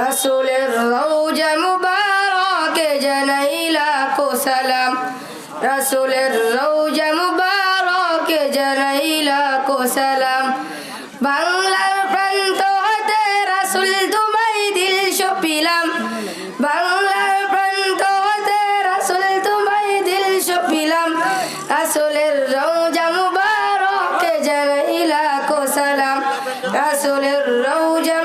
রাসূলের রওজা মুবারকে জানাই লাখো সালাম। রাসূলের রওজা মুবারকে জানাই লাখো সালাম। বাংলার প্রান্ত হতে রাসূল তোমায় দিল সপিলাম। বাংলার প্রান্ত হতে রাসূল তোমায় দিল সপিলাম। রাসূলের রওজা মুবারকে জানাই লাখো সালাম। রাসূলের রওজা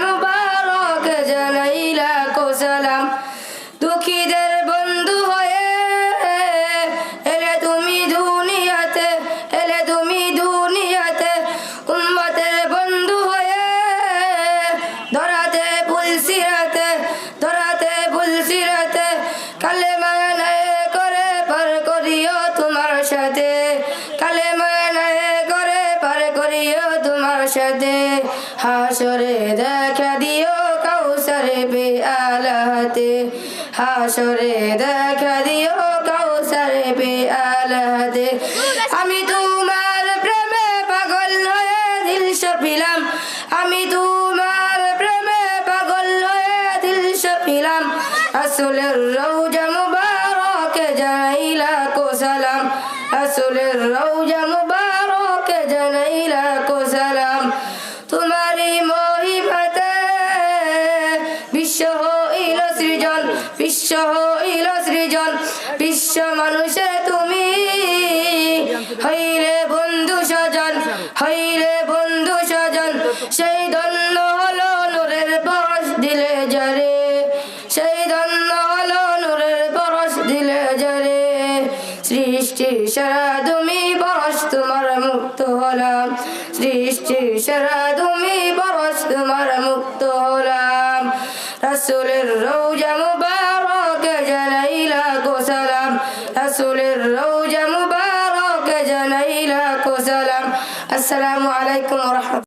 সাথে হাসরে দেখা দিও কাউসারে বে আলাহাতে হাসরে দেখা দিও কাউসারে বে আলাহাতে আমি তোমার প্রেমে পাগল হয়ে দিল সপিলাম। আমি তোমার প্রেমে পাগল হয়ে দিল সপিলাম। আসলের রৌজা মুবারকে জানাইলা কো সালাম। আসলের রৌজা বিশ্ব হইল সৃজন বিশ্ব মানুষে তুমি হইলে বন্ধু স্বজন হইলে বন্ধু স্বজন সেই ধন্য হলো নূরের বরস, দিলে জরে সেই ধন্য হলো নূরের বরস, দিলে জরে সৃষ্টি সারা তুমি বরস, তোমার মুক্ত হলাম। সৃষ্টি সারা তুমি বরস, তোমার মুক্ত হলাম। রাসূলের রওজা মুবারক জানাইলা কো সালাম। আসসালামু আলাইকুম ওয়া রাহমাতুল্লাহ।